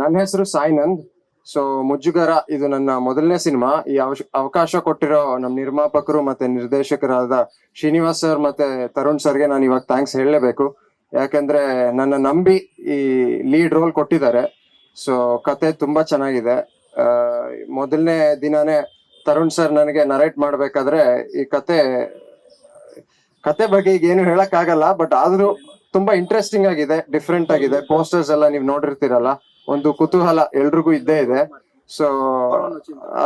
ನನ್ನ ಹೆಸರು ಸಾಯಿನಂದ್. ಸೊ ಮುಜುಗರ, ಇದು ನನ್ನ ಮೊದಲನೇ ಸಿನಿಮಾ. ಈ ಅವಕಾಶ ಕೊಟ್ಟಿರೋ ನಮ್ಮ ನಿರ್ಮಾಪಕರು ಮತ್ತೆ ನಿರ್ದೇಶಕರಾದ ಶ್ರೀನಿವಾಸ್ ಸರ್ ಮತ್ತೆ ತರುಣ್ ಸರ್ಗೆ ನಾನು ಇವಾಗ ಥ್ಯಾಂಕ್ಸ್ ಹೇಳಲೇಬೇಕು. ಯಾಕಂದ್ರೆ ನನ್ನ ನಂಬಿ ಈ ಲೀಡ್ ರೋಲ್ ಕೊಟ್ಟಿದ್ದಾರೆ. ಸೊ ಕತೆ ತುಂಬಾ ಚೆನ್ನಾಗಿದೆ. ಮೊದಲನೇ ದಿನಾನೇ ತರುಣ್ ಸರ್ ನನಗೆ ನರೇಟ್ ಮಾಡ್ಬೇಕಾದ್ರೆ ಈ ಕತೆ ಕತೆ ಬಗ್ಗೆ ಈಗ ಏನು ಹೇಳಕ್ ಆಗಲ್ಲ ಬಟ್ ಆದ್ರೂ ತುಂಬಾ ಇಂಟ್ರೆಸ್ಟಿಂಗ್ ಆಗಿದೆ ಡಿಫ್ರೆಂಟ್ ಆಗಿದೆ. ಪೋಸ್ಟರ್ಸ್ ಎಲ್ಲ ನೀವು ನೋಡಿರ್ತೀರಲ್ಲ. ಒಂದು ಕುತೂಹಲ ಎಲ್ರಿಗೂ ಇದ್ದೇ ಇದೆ. ಸೊ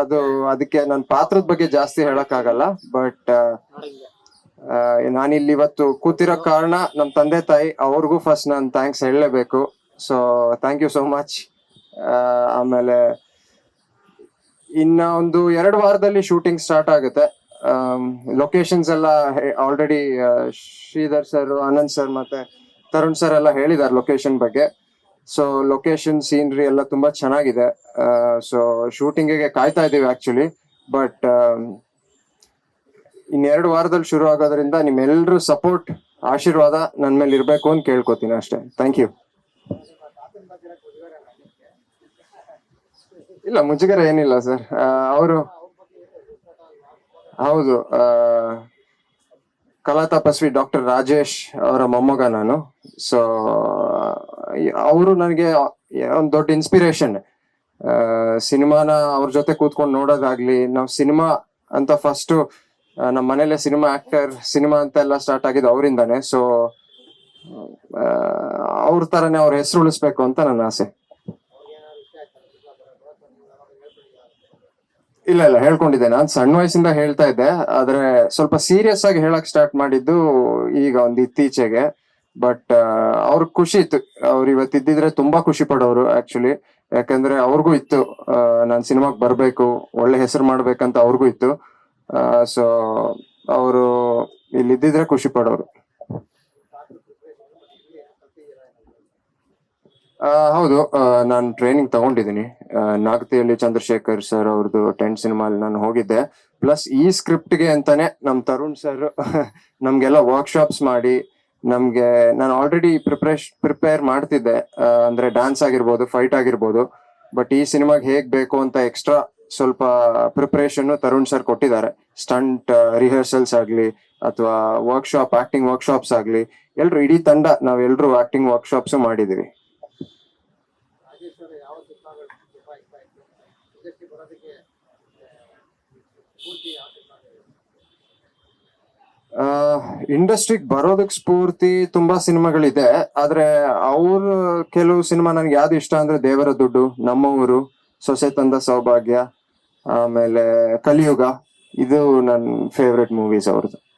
ಅದು ಅದಕ್ಕೆ ನನ್ನ ಪಾತ್ರದ ಬಗ್ಗೆ ಜಾಸ್ತಿ ಹೇಳಕ್ ಆಗಲ್ಲ ಬಟ್ ನಾನಿಲ್ಲಿ ಇವತ್ತು ಕೂತಿರೋ ಕಾರಣ ನಮ್ ತಂದೆ ತಾಯಿ ಅವ್ರಿಗೂ ಫಸ್ಟ್ ನಾನು ಥ್ಯಾಂಕ್ಸ್ ಹೇಳಲೇಬೇಕು. So thank you so much ಆಮೇಲೆ ಇನ್ನ ಒಂದು ಎರಡು ವಾರದಲ್ಲಿ ಶೂಟಿಂಗ್ ಸ್ಟಾರ್ಟ್ ಆಗುತ್ತೆ. ಲೊಕೇಶನ್ಸ್ ಎಲ್ಲ already Shridhar sir Anand sir ಮತ್ತೆ ತರುಣ್ ಸರ್ ಎಲ್ಲ ಹೇಳಿದ್ದಾರೆ ಲೊಕೇಶನ್ ಬಗ್ಗೆ. ಸೊ ಲೊಕೇಶನ್ ಸೀನ್ರಿ ಎಲ್ಲ ತುಂಬಾ ಚೆನ್ನಾಗಿದೆ. ಸೊ ಶೂಟಿಂಗಿಗೆ ಕಾಯ್ತಾ ಇದೀವಿ ಆಕ್ಚುಲಿ ಬಟ್ ಇನ್ನೆರಡು ವಾರದಲ್ಲಿ ಶುರು ಆಗೋದ್ರಿಂದ ನಿಮ್ಮೆಲ್ಲರೂ ಸಪೋರ್ಟ್ ಆಶೀರ್ವಾದ ನನ್ನ ಮೇಲೆ ಇರಬೇಕು ಅಂತ ಕೇಳ್ಕೊತೀನಿ ಅಷ್ಟೇ. ಥ್ಯಾಂಕ್ ಯು ಇಲ್ಲ, ಮುಜುಗರ ಏನಿಲ್ಲ ಸರ್ ಅವರು, ಹೌದು ಕಲಾ ತಪಸ್ವಿ ಡಾಕ್ಟರ್ ರಾಜೇಶ್ ಅವರ ಮೊಮ್ಮಗ ನಾನು. ಸೊ ಅವರು ನನಗೆ ಒಂದು ದೊಡ್ಡ ಇನ್ಸ್ಪಿರೇಷನ್ ಸಿನಿಮಾನ ಅವ್ರ ಜೊತೆ ಕೂತ್ಕೊಂಡು ನೋಡೋದಾಗ್ಲಿ, ನಾವು ಸಿನಿಮಾ ಅಂತ ಫಸ್ಟ್ ನಮ್ಮ ಮನೇಲೆ ಸಿನಿಮಾ ಆಕ್ಟರ್ ಸಿನಿಮಾ ಅಂತ ಎಲ್ಲ ಸ್ಟಾರ್ಟ್ ಆಗಿದ್ದು ಅವರಿಂದಾನೆ. ಸೊ ಅವ್ರ ತರನೇ ಅವ್ರ ಹೆಸರು ಉಳಿಸ್ಬೇಕು ಅಂತ ನನ್ನ ಆಸೆ. ಇಲ್ಲ ಇಲ್ಲ, ಹೇಳ್ಕೊಂಡಿದ್ದೆ. ನಾನು ಸಣ್ಣ ವಯಸ್ಸಿಂದ ಹೇಳ್ತಾ ಇದ್ದೆ. ಆದ್ರೆ ಸ್ವಲ್ಪ ಸೀರಿಯಸ್ ಆಗಿ ಹೇಳಕ್ ಸ್ಟಾರ್ಟ್ ಮಾಡಿದ್ದು ಈಗ ಒಂದ್ ಇತ್ತೀಚೆಗೆ. ಬಟ್ ಅವ್ರ ಖುಷಿ ಇತ್ತು. ಅವ್ರು ಇವತ್ತು ಇದ್ದಿದ್ರೆ ತುಂಬಾ ಖುಷಿ ಪಡೋರು ಆಕ್ಚುಲಿ ಯಾಕಂದ್ರೆ ಅವ್ರಿಗೂ ಇತ್ತು. ನಾನು ಸಿನಿಮಾಕ್ ಬರ್ಬೇಕು, ಒಳ್ಳೆ ಹೆಸರು ಮಾಡ್ಬೇಕಂತ ಅವ್ರಿಗೂ ಇತ್ತು. ಸೊ ಅವರು ಇಲ್ಲಿ ಇದ್ದಿದ್ರೆ ಖುಷಿ ಪಡೋರು. ಹೌದು. ನಾನು ಟ್ರೈನಿಂಗ್ ತಗೊಂಡಿದ್ದೀನಿ ನಾಗತಿಹಳ್ಳಿ ಚಂದ್ರಶೇಖರ್ ಸರ್ ಅವ್ರದ್ದು ಟೆಂಟ್ ಸಿನಿಮಾಲಿ ನಾನು ಹೋಗಿದ್ದೆ. ಪ್ಲಸ್ ಈ ಸ್ಕ್ರಿಪ್ಟ್ಗೆ ಅಂತಾನೆ ನಮ್ ತರುಣ್ ಸರ್ ನಮ್ಗೆಲ್ಲ ವರ್ಕ್ಶಾಪ್ಸ್ ಮಾಡಿ ನಮ್ಗೆ, ನಾನು ಆಲ್ರೆಡಿ ಪ್ರಿಪ್ರೇಷ್ ಪ್ರಿಪೇರ್ ಮಾಡ್ತಿದ್ದೆ. ಅಂದ್ರೆ ಡ್ಯಾನ್ಸ್ ಆಗಿರ್ಬೋದು ಫೈಟ್ ಆಗಿರ್ಬೋದು. ಬಟ್ ಈ ಸಿನಿಮಾಗೆ ಹೇಗ್ ಬೇಕು ಅಂತ ಎಕ್ಸ್ಟ್ರಾ ಸ್ವಲ್ಪ ಪ್ರಿಪ್ರೇಷನ್ ತರುಣ್ ಸರ್ ಕೊಟ್ಟಿದ್ದಾರೆ. ಸ್ಟಂಟ್ ರಿಹರ್ಸಲ್ಸ್ ಆಗ್ಲಿ, ಅಥವಾ ವರ್ಕ್ಶಾಪ್ ಆಕ್ಟಿಂಗ್ ವರ್ಕ್ಶಾಪ್ಸ್ ಆಗ್ಲಿ, ಎಲ್ರು ಇಡೀ ತಂಡ ನಾವೆಲ್ಲರೂ ಆಕ್ಟಿಂಗ್ ವರ್ಕ್ಶಾಪ್ಸ್ ಮಾಡಿದೀವಿ. ಇಂಡಸ್ಟ್ರಿಗೆ ಬರೋದಕ್ ಸ್ಫೂರ್ತಿ ತುಂಬಾ ಸಿನಿಮಾಗಳಿದೆ. ಆದ್ರೆ ಅವ್ರ ಕೆಲವು ಸಿನಿಮಾ ನನ್ಗೆ ಯಾವ್ದು ಇಷ್ಟ ಅಂದ್ರೆ ದೇವರ ದುಡ್ಡು, ನಮ್ಮ ಊರು, ಸೊಸೆ ತಂದ ಸೌಭಾಗ್ಯ, ಆಮೇಲೆ ಕಲಿಯುಗ. ಇದು ನನ್ನ ಫೇವ್ರೆಟ್ ಮೂವೀಸ್ ಅವ್ರದ್ದು